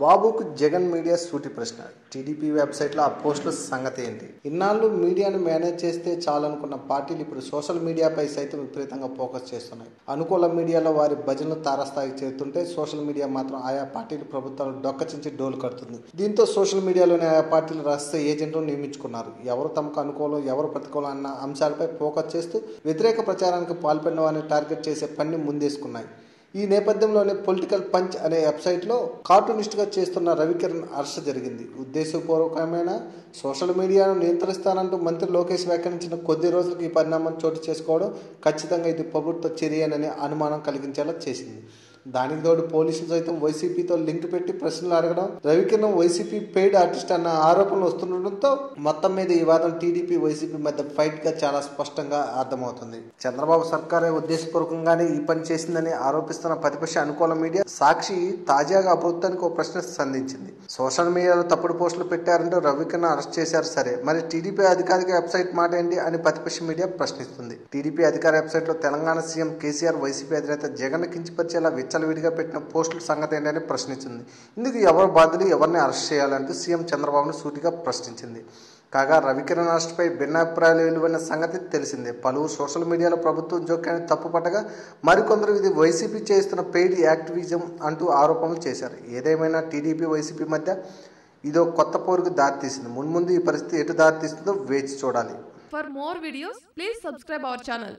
బాబుకు జగన్ మీడియా సూటి ప్రశ్న. టీడీపీ వెబ్సైట్లో ఆ పోస్టుల సంగతి ఏంటి? ఇన్నాళ్ళు మీడియాను మేనేజ్ చేస్తే చాలనుకున్న పార్టీలు ఇప్పుడు సోషల్ మీడియాపై సైతం విపరీతంగా ఫోకస్ చేస్తున్నాయి. అనుకూల మీడియాలో వారి భజనలు తారస్థాయికి చేరుతుంటే సోషల్ మీడియా మాత్రం ఆయా పార్టీలు ప్రభుత్వాలు డొక్కచించి డోలు కడుతుంది. దీంతో సోషల్ మీడియాలోని ఆయా పార్టీలు రహస్య ఏజెంట్లను నియమించుకున్నారు. ఎవరు తమకు అనుకూలం ఎవరు ప్రతికూలం అన్న అంశాలపై ఫోకస్ చేస్తూ వ్యతిరేక ప్రచారానికి పాల్పడిన వారిని టార్గెట్ చేసే పని ముందేసుకున్నాయి. ఈ నేపథ్యంలోనే పొలిటికల్ పంచ్ అనే వెబ్సైట్లో కార్టూనిస్ట్గా చేస్తున్న రవికిరణ్ అరెస్ట్ జరిగింది. ఉద్దేశపూర్వకమైన సోషల్ మీడియాను నియంత్రిస్తానంటూ మంత్రి లోకేష్ వ్యాఖ్యానించిన కొద్ది రోజులకు ఈ పరిణామం చోటు చేసుకోవడం ఖచ్చితంగా ఇది ప్రభుత్వ చర్యననే అనుమానం కలిగించేలా చేసింది. దానికి తోడు పోలీసులు సైతం వైసీపీతో లింక్ పెట్టి ప్రశ్నలు అడగడం రవికిరణం వైసీపీ పెయిడ్ ఆర్టిస్ట్ అన్న ఆరోపణలు వస్తుండటంతో మొత్తం మీద ఈ వాదం టీడీపీ వైసీపీ మధ్య ఫైట్గా చాలా స్పష్టంగా అర్థమవుతుంది. చంద్రబాబు సర్కారే ఉద్దేశపూర్వకంగానే ఈ పని చేసిందని ఆరోపిస్తున్న ప్రతిపక్ష అనుకూల మీడియా సాక్షి తాజాగా ప్రభుత్వానికి ఒక ప్రశ్న సంధించింది. సోషల్ మీడియాలో తప్పుడు పోస్టులు పెట్టారంటూ రవికిరణ్ అరెస్ట్ చేశారు సరే మరి టీడీపీ అధికారిక వెబ్సైట్ మాట ఏంటి అని ప్రతిపక్ష మీడియా ప్రశ్నిస్తుంది. టీడీపీ అధికార వెబ్సైట్లో తెలంగాణ సీఎం కేసీఆర్ వైసీపీ అధినేత జగన్ కించపరిచేలా విచ్చలవిడిగా పెట్టిన పోస్టుల సంగతి ఏంటని ప్రశ్నించింది. ఇందుకు ఎవరు బాధ్యులు ఎవరిని అరెస్ట్ చేయాలంటూ సీఎం చంద్రబాబును సూటిగా ప్రశ్నించింది. కాగా రవికిరణ్ అరెస్ట్పై భిన్నాభిప్రాయాలు వెలువడిన సంగతి తెలిసిందే. పలువురు సోషల్ మీడియాలో ప్రభుత్వం జోక్యాన్ని తప్పుపట్టగా మరికొందరు ఇది వైసీపీ చేస్తున్న పెయిడ్ యాక్టివిజం అంటూ ఆరోపణలు చేశారు. ఏదేమైనా టీడీపీ వైసీపీ మధ్య ఇదో కొత్త పోరుకు దారితీసింది. మున్ముందు ఈ పరిస్థితి ఎటు దారితీస్తుందో వేచి చూడాలి. For more videos please subscribe our channel